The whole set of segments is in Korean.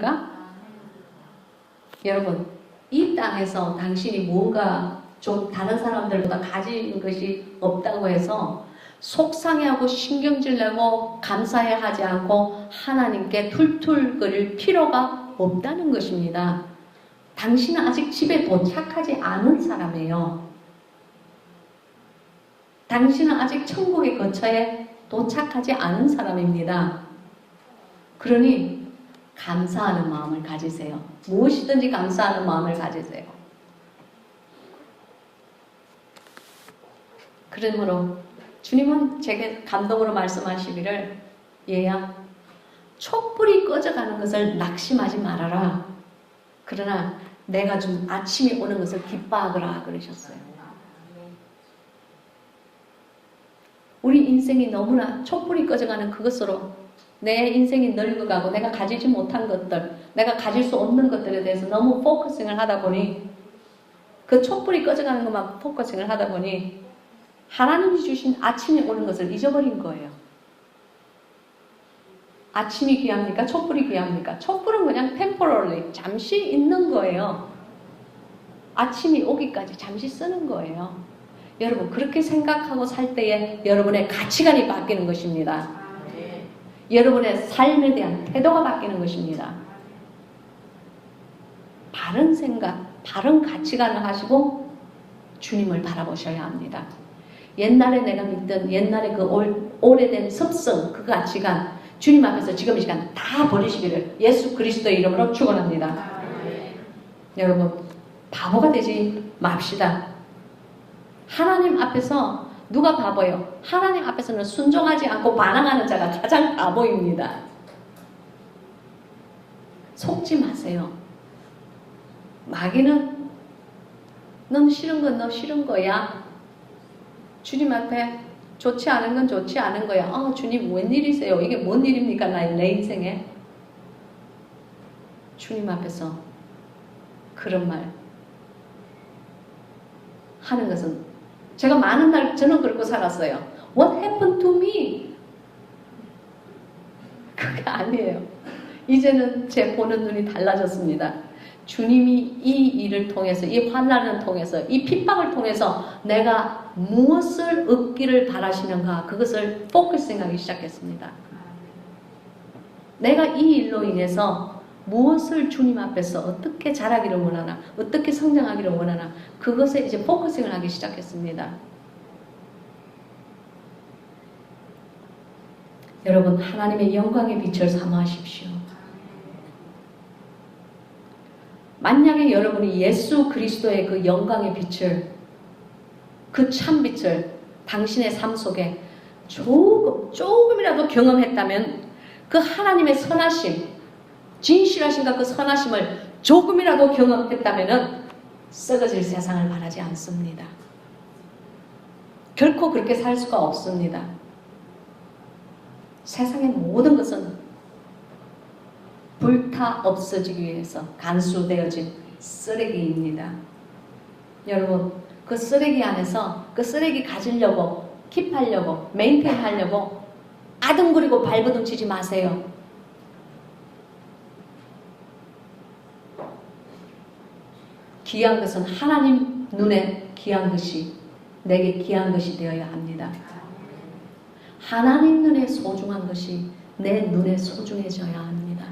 아닙니까? 여러분, 이 땅에서 당신이 뭔가 좀 다른 사람들보다 가진 것이 없다고 해서 속상해하고 신경질 내고 감사해 하지 않고 하나님께 툴툴거릴 필요가 없다는 것입니다. 당신은 아직 집에 도착하지 않은 사람이에요. 당신은 아직 천국의 거처에 도착하지 않은 사람입니다. 그러니 감사하는 마음을 가지세요. 무엇이든지 감사하는 마음을 가지세요. 그러므로 주님은 제게 감동으로 말씀하시기를 얘야 촛불이 꺼져가는 것을 낙심하지 말아라. 그러나 내가 준 아침이 오는 것을 기뻐하거라 그러셨어요. 우리 인생이 너무나 촛불이 꺼져가는 그것으로 내 인생이 늙어가고 내가 가지지 못한 것들, 내가 가질 수 없는 것들에 대해서 너무 포커싱을 하다 보니 그 촛불이 꺼져가는 것만 포커싱을 하다 보니 하나님이 주신 아침이 오는 것을 잊어버린 거예요. 아침이 귀합니까? 촛불이 귀합니까? 촛불은 그냥 temporarily 잠시 있는 거예요. 아침이 오기까지 잠시 쓰는 거예요. 여러분 그렇게 생각하고 살 때에 여러분의 가치관이 바뀌는 것입니다. 여러분의 삶에 대한 태도가 바뀌는 것입니다. 바른 생각, 바른 가치관을 하시고 주님을 바라보셔야 합니다. 옛날에 내가 믿던 옛날에 그 올, 오래된 습성, 그 가치관, 주님 앞에서 지금 이 시간 다 버리시기를 예수 그리스도의 이름으로 축원합니다. 여러분 바보가 되지 맙시다. 하나님 앞에서 누가 바보요? 하나님 앞에서는 순종하지 않고 반항하는 자가 가장 바보입니다. 속지 마세요. 마귀는 넌 싫은 건 너 싫은 거야. 주님 앞에 좋지 않은 건 좋지 않은 거야. 아, 주님 웬일이세요? 이게 뭔 일입니까? 나의 내 인생에. 주님 앞에서 그런 말 하는 것은 제가 많은 날 저는 그렇게 살았어요. What happened to me? 그게 아니에요. 이제는 제 보는 눈이 달라졌습니다. 주님이 이 일을 통해서, 이 환란을 통해서, 이 핍박을 통해서 내가 무엇을 얻기를 바라시는가 그것을 포커싱하기 시작했습니다. 내가 이 일로 인해서 무엇을 주님 앞에서 어떻게 자라기를 원하나, 어떻게 성장하기를 원하나 그것에 이제 포커싱을 하기 시작했습니다. 여러분 하나님의 영광의 빛을 삼아하십시오. 만약에 여러분이 예수 그리스도의 그 영광의 빛을 그 참 빛을 당신의 삶 속에 조금 조금이라도 경험했다면 그 하나님의 선하심, 진실하신가 그 선하심을 조금이라도 경험했다면은 썩어질 세상을 바라지 않습니다. 결코 그렇게 살 수가 없습니다. 세상의 모든 것은 불타 없어지기 위해서 간수되어진 쓰레기입니다. 여러분, 그 쓰레기 안에서 그 쓰레기 가지려고 킵하려고 메인테인 하려고 아둥거리고 발버둥 치지 마세요. 귀한 것은 하나님 눈에 귀한 것이 내게 귀한 것이 되어야 합니다. 하나님 눈에 소중한 것이 내 눈에 소중해져야 합니다.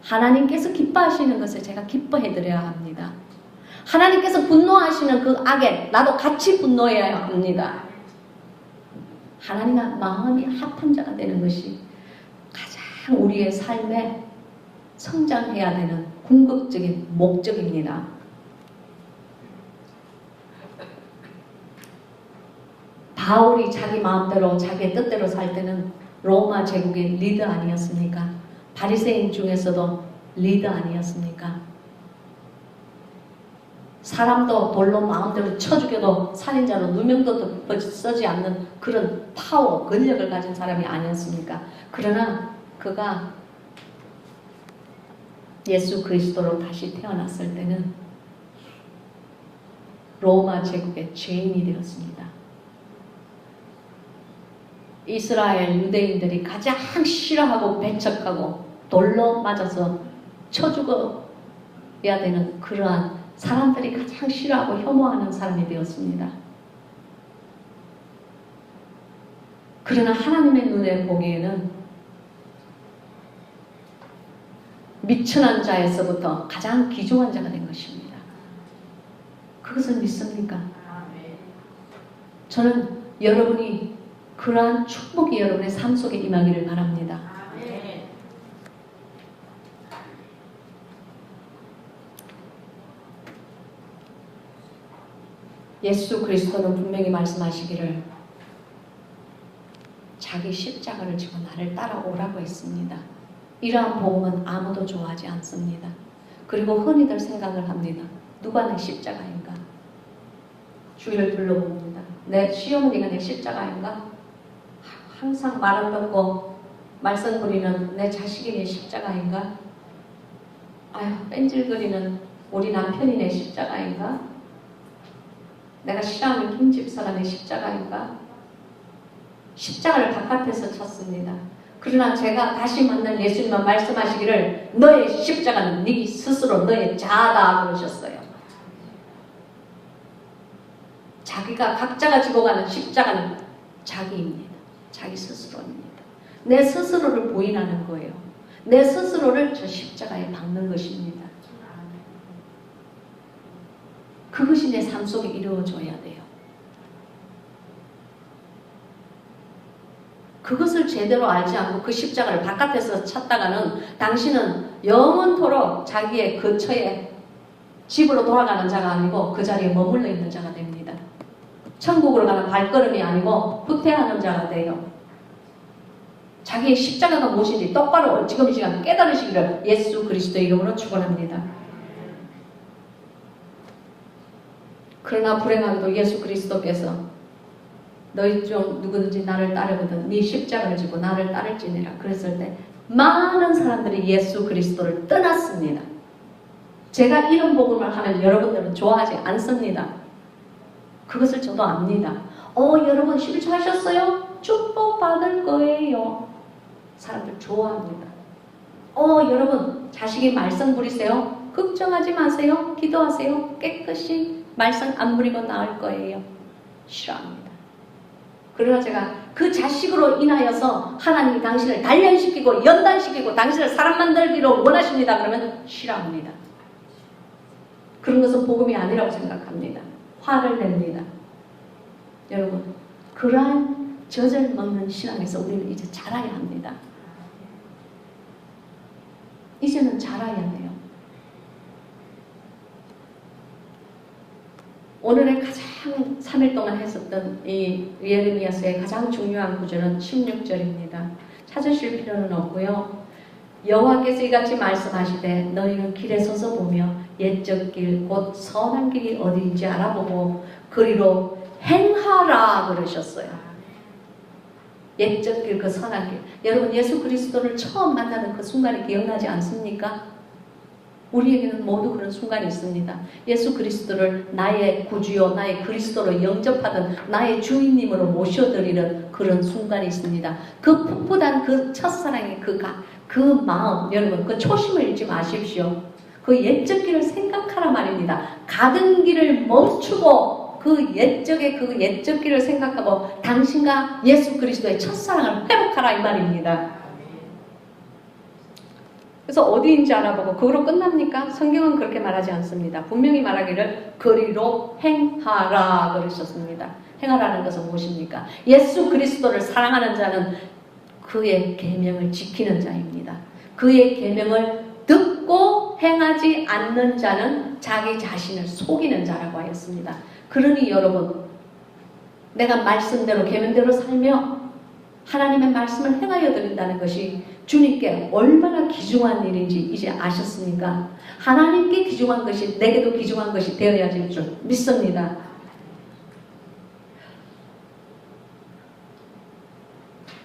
하나님께서 기뻐하시는 것을 제가 기뻐해 드려야 합니다. 하나님께서 분노하시는 그 악에 나도 같이 분노해야 합니다. 하나님과 마음이 합한 자가 되는 것이 가장 우리의 삶에 성장해야 되는 궁극적인 목적입니다. 바울이 자기 마음대로 자기의 뜻대로 살 때는 로마 제국의 리더 아니었습니까? 바리새인 중에서도 리더 아니었습니까? 사람도 돌로 마음대로 쳐 죽여도 살인자로 누명도 써지 않는 그런 파워, 권력을 가진 사람이 아니었습니까? 그러나 그가 예수 그리스도로 다시 태어났을 때는 로마 제국의 죄인이 되었습니다. 이스라엘 유대인들이 가장 싫어하고 배척하고 돌로 맞아서 쳐 죽어야 되는 그러한 사람들이 가장 싫어하고 혐오하는 사람이 되었습니다. 그러나 하나님의 눈에 보기에는 미천한 자에서부터 가장 귀중한 자가 된 것입니다. 그것을 믿습니까? 저는 여러분이 그러한 축복이 여러분의 삶 속에 임하기를 바랍니다. 예수 그리스도는 분명히 말씀하시기를 자기 십자가를 지고 나를 따라오라고 했습니다. 이러한 복음은 아무도 좋아하지 않습니다. 그리고 흔히들 생각을 합니다. 누가 내 십자가인가? 주위를 둘러봅니다. 내 시어머니가 내 십자가인가? 항상 말을 듣고 말썽거리는 내 자식이 내 십자가인가? 아유, 뺀질거리는 우리 남편이 내 십자가인가? 내가 싫어하는 김 집사가 내 십자가인가? 십자가를 바깥에서 쳤습니다. 그러나 제가 다시 만난 예수님만 말씀하시기를 너의 십자가는 네 스스로 너의 자아다 그러셨어요. 자기가 각자가 지고 가는 십자가는 자기입니다. 자기 스스로입니다. 내 스스로를 부인하는 거예요. 내 스스로를 저 십자가에 박는 것입니다. 그것이 내 삶 속에 이루어져야 돼요. 그것을 제대로 알지 않고 그 십자가를 바깥에서 찾다가는 당신은 영원토록 자기의 근처에 집으로 돌아가는 자가 아니고 그 자리에 머물러 있는 자가 됩니다. 천국으로 가는 발걸음이 아니고 후퇴하는 자가 돼요. 자기의 십자가가 무엇인지 똑바로 지금 이 시간 깨달으시기를 예수 그리스도의 이름으로 축원합니다. 그러나 불행하게도 예수 그리스도께서 너희 중 누구든지 나를 따르거든 네 십자가를 지고 나를 따를지니라 그랬을 때 많은 사람들이 예수 그리스도를 떠났습니다. 제가 이런 복음을 하면 여러분들은 좋아하지 않습니다. 그것을 저도 압니다. 어 여러분 실수하셨어요? 축복 받을 거예요. 사람들 좋아합니다. 어 여러분 자식이 말썽 부리세요? 걱정하지 마세요. 기도하세요. 깨끗이 말썽 안 부리고 나을 거예요. 싫어합니다. 그러나 제가 그 자식으로 인하여서 하나님이 당신을 단련시키고 연단시키고 당신을 사람 만들기로 원하십니다. 그러면 싫어합니다. 그런 것은 복음이 아니라고 생각합니다. 화를 냅니다. 여러분, 그러한 젖을 먹는 신앙에서 우리는 이제 자라야 합니다. 이제는 자라야 돼요. 오늘의 가장 3일 동안 했었던 이 예레미야서의 가장 중요한 구절은 16절입니다. 찾으실 필요는 없고요. 여호와께서 이같이 말씀하시되 너희는 길에 서서 보며 옛적 길 곧 선한 길이 어디인지 알아보고 그리로 행하라 그러셨어요. 옛적 길 그 선한 길. 여러분 예수 그리스도를 처음 만나는 그 순간이 기억나지 않습니까? 우리에게는 모두 그런 순간이 있습니다. 예수 그리스도를 나의 구주요, 나의 그리스도로 영접하던 나의 주인님으로 모셔드리는 그런 순간이 있습니다. 그 풋풋한 그 첫사랑의 그, 가, 그 마음, 여러분, 그 초심을 잃지 마십시오. 그 옛적 길을 생각하라 말입니다. 가던 길을 멈추고 그 옛적의 그 옛적 길을 생각하고 당신과 예수 그리스도의 첫사랑을 회복하라 이 말입니다. 그래서 어디인지 알아보고 그거로 끝납니까? 성경은 그렇게 말하지 않습니다. 분명히 말하기를 거리로 행하라 그러셨습니다. 행하라는 것은 무엇입니까? 예수 그리스도를 사랑하는 자는 그의 계명을 지키는 자입니다. 그의 계명을 듣고 행하지 않는 자는 자기 자신을 속이는 자라고 하였습니다. 그러니 여러분 내가 말씀대로 계명대로 살며 하나님의 말씀을 행하여 드린다는 것이 주님께 얼마나 귀중한 일인지 이제 아셨습니까? 하나님께 귀중한 것이 내게도 귀중한 것이 되어야 될 줄 믿습니다.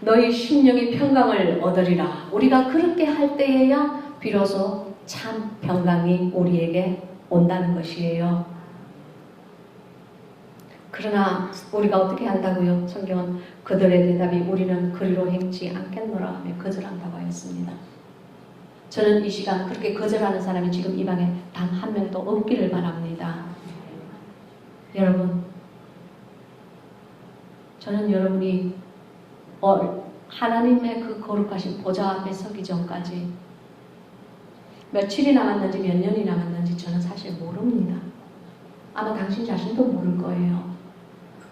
너희 심령이 평강을 얻으리라. 우리가 그렇게 할 때에야 비로소 참 평강이 우리에게 온다는 것이에요. 그러나 우리가 어떻게 한다고요? 성경은 그들의 대답이 우리는 그리로 행치 않겠노라 하며 거절한다고 하였습니다. 저는 이 시간 그렇게 거절하는 사람이 지금 이 방에 단 한 명도 없기를 바랍니다. 여러분, 저는 여러분이 어, 하나님의 그 거룩하신 보좌 앞에 서기 전까지 며칠이 남았는지 몇 년이 남았는지 저는 사실 모릅니다. 아마 당신 자신도 모를 거예요.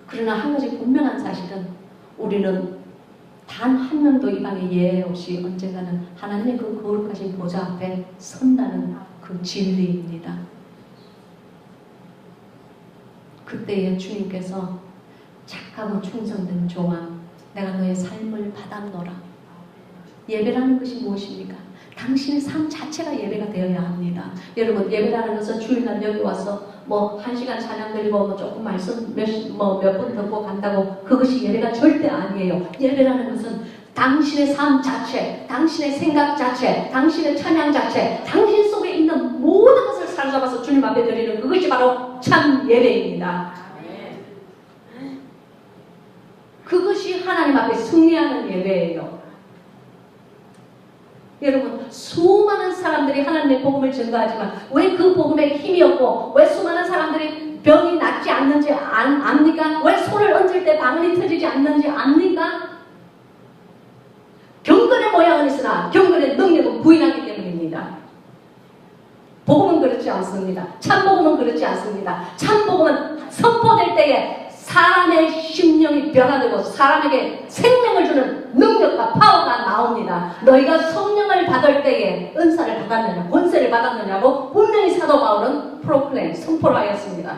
그러나 한 가지 분명한 사실은 우리는 단 한 명도 이 방에 예외 없이 언젠가는 하나님의 그 거룩하신 보좌 앞에 선다는 그 진리입니다. 그때에 주님께서 착하고 충성된 종아, 내가 너의 삶을 받았노라. 예배라는 것이 무엇입니까? 당신의 삶 자체가 예배가 되어야 합니다. 여러분 예배라는 것은 주일날 여기 와서 뭐 한 시간 찬양 드리고 뭐 조금 말씀 몇뭐몇 분 듣고 간다고 그것이 예배가 절대 아니에요. 예배라는 것은 당신의 삶 자체, 당신의 생각 자체, 당신의 찬양 자체, 당신 속에 있는 모든 것을 사로잡아서 주님 앞에 드리는 그것이 바로 참 예배입니다. 그것이 하나님 앞에 승리하는 예배예요. 여러분 수많은 사람들이 하나님의 복음을 증거하지만 왜 그 복음에 힘이 없고 왜 수많은 사람들이 병이 낫지 않는지 안, 압니까? 왜 손을 얹을 때 방울이 터지지 않는지 압니까? 경건의 모양은 있으나 경건의 능력은 부인하기 때문입니다. 복음은 그렇지 않습니다. 참복음은 그렇지 않습니다. 참복음은 선포될 때에 사람의 심령이 변화되고 사람에게 생명을 주는 능력과 파워가 나옵니다. 너희가 성령을 받을 때에 은사를 받았느냐, 권세를 받았느냐고 분명히 사도 바울은 프로클레임, 선포를 하였습니다.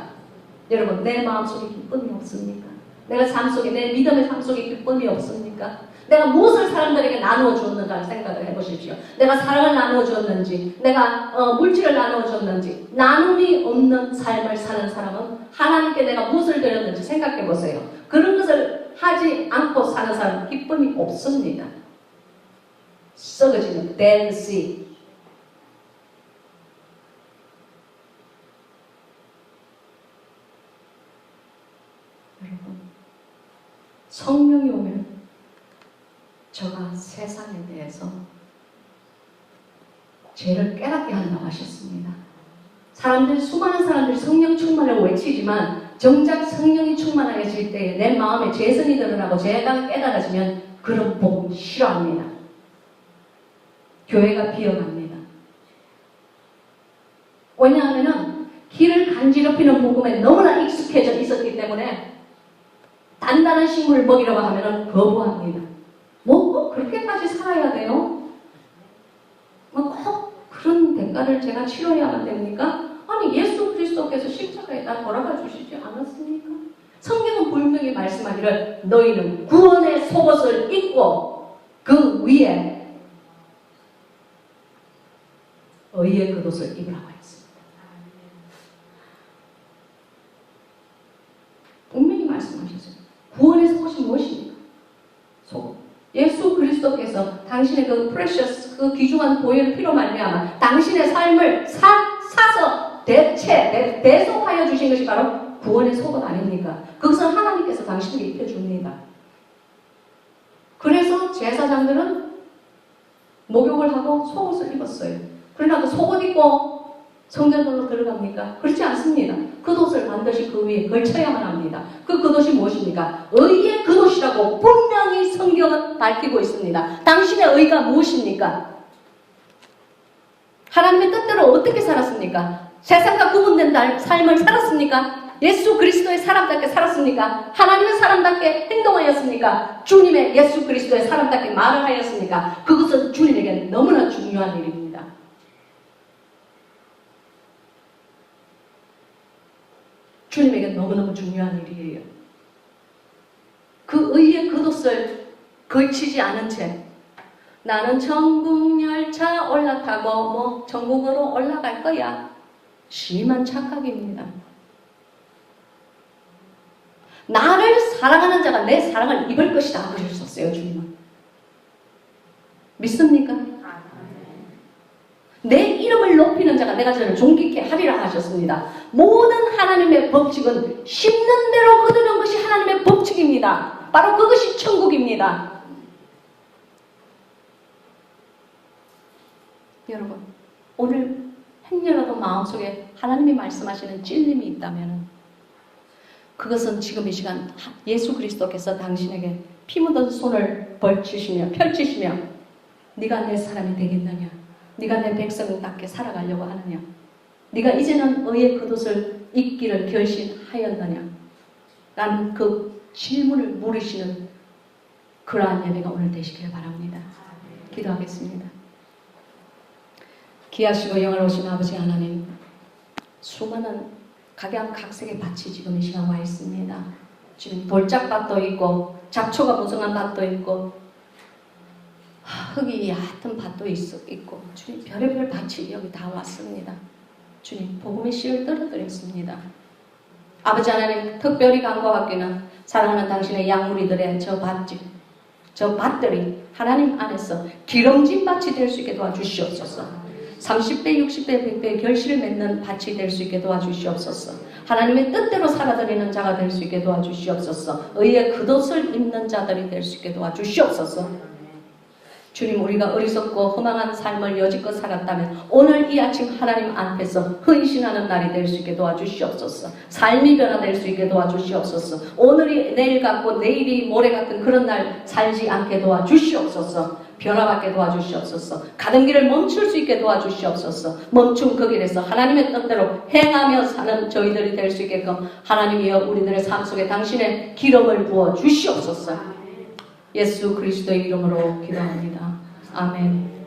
여러분, 내 마음속에 기쁨이 없습니까? 내가 삶 속에, 내 믿음의 삶 속에 기쁨이 없습니까? 내가 무엇을 사람들에게 나누어 주었는가를 생각을 해보십시오. 내가 사랑을 나누어 주었는지, 내가 어, 물질을 나누어 줬는지, 나눔이 없는 삶을 사는 사람은 하나님께 내가 무엇을 드렸는지 생각해 보세요. 그런 것을 하지 않고 사는 사람은 기쁨이 없습니다. 썩어지는. 여러분, 성령이 오면 저가 세상에 대해서 죄를 깨닫게 한다고 하셨습니다. 사람들, 수많은 사람들이 성령 충만을 외치지만 정작 성령이 충만하여질 때에 내 마음에 죄성이 드러나고 죄가 깨달아지면 그런 복음 싫어합니다. 교회가 비어갑니다. 왜냐하면 길을 간지럽히는 복음에 너무나 익숙해져 있었기 때문에 단단한 식물을 먹이려고 하면 거부합니다. 그렇게까지 살아야 돼요? 뭐꼭 그런 대가를 제가 치러야만 됩니까? 아니 예수 그리스도께서 십자가에 다 돌아가 주시지 않았습니까? 성경은 분명히 말씀하기를 너희는 구원의 속옷을 입고 그 위에 의의 겉옷을 입으라고 했습니다. 분명히 말씀하셨어요. 구원의 속옷이 무엇입니까? 속옷. 예수 그리스도께서 당신의 그 프레셔스 그 귀중한 보혈 피로 말미암아 당신의 삶을 사, 사서 대체 대, 대속하여 주신 것이 바로 구원의 속옷 아닙니까? 그것은 하나님께서 당신에게 입혀줍니다. 그래서 제사장들은 목욕을 하고 속옷을 입었어요. 그러나 그 속옷 입고 성전으로 들어갑니까? 그렇지 않습니다. 겉옷을 반드시 그 위에 걸쳐야만 합니다. 그 겉옷이 무엇입니까? 의의 성경은 밝히고 있습니다. 당신의 의가 무엇입니까? 하나님의 뜻대로 어떻게 살았습니까? 세상과 구분된 삶을 살았습니까? 예수 그리스도의 사람답게 살았습니까? 하나님의 사람답게 행동하였습니까? 주님의 예수 그리스도의 사람답게 말을 하였습니까? 그것은 주님에게 너무나 중요한 일입니다. 주님에게 너무너무 중요한 일이에요. 그 의의 겉옷을 걸치지 않은 채 나는 전국 열차 올라타고 뭐 전국으로 올라갈 거야. 심한 착각입니다. 나를 사랑하는 자가 내 사랑을 입을 것이다 그러셨어요 주님은. 믿습니까? 내 이름을 높이는 자가 내가 저를 존귀케 하리라 하셨습니다. 모든 하나님의 법칙은 심는 대로 거두는 것이 하나님의 법칙입니다. 바로 그것이 천국입니다. 여러분, 오늘 행여라도 마음속에 하나님이 말씀하시는 찔림이 있다면 그것은 지금 이 시간 예수 그리스도께서 당신에게 피 묻은 손을 벌치시며 펼치시며 네가 내 사람이 되겠느냐? 네가 내 백성답게 살아가려고 하느냐? 네가 이제는 의의 겉옷을 입기를 결심하였느냐? 라는 그 질문을 물으시는 그러한 예배가 오늘 되시길 바랍니다. 기도하겠습니다. 귀하시고 영화로우신 아버지 하나님, 수많은 각양각색의 밭이 지금 이 시간 와 있습니다. 지금 돌짝밭도 있고 잡초가 무성한 밭도 있고 하, 흙이 얕은 밭도 있, 있고 주님 별의별 밭이 여기 다 왔습니다. 주님 복음의 씨를 떨어뜨렸습니다. 아버지 하나님 특별히 간구하기는 사랑하는 당신의 양무리들의 저 밭집 저 밭들이 하나님 안에서 기름진 밭이 될 수 있게 도와주시옵소서. 30배, 60배, 100배 결실을 맺는 밭이 될 수 있게 도와주시옵소서. 하나님의 뜻대로 살아드리는 자가 될 수 있게 도와주시옵소서. 의의 겉옷을 입는 자들이 될 수 있게 도와주시옵소서. 주님 우리가 어리석고 허망한 삶을 여지껏 살았다면 오늘 이 아침 하나님 앞에서 헌신하는 날이 될 수 있게 도와주시옵소서. 삶이 변화될 수 있게 도와주시옵소서. 오늘이 내일 같고 내일이 모레 같은 그런 날 살지 않게 도와주시옵소서. 변화받게 도와주시옵소서. 가던 길을 멈출 수 있게 도와주시옵소서. 멈춘 그 길에서 하나님의 뜻대로 행하며 사는 저희들이 될 수 있게끔 하나님이여 우리들의 삶 속에 당신의 기름을 부어 주시옵소서. 예수 그리스도의 이름으로 기도합니다. 아멘.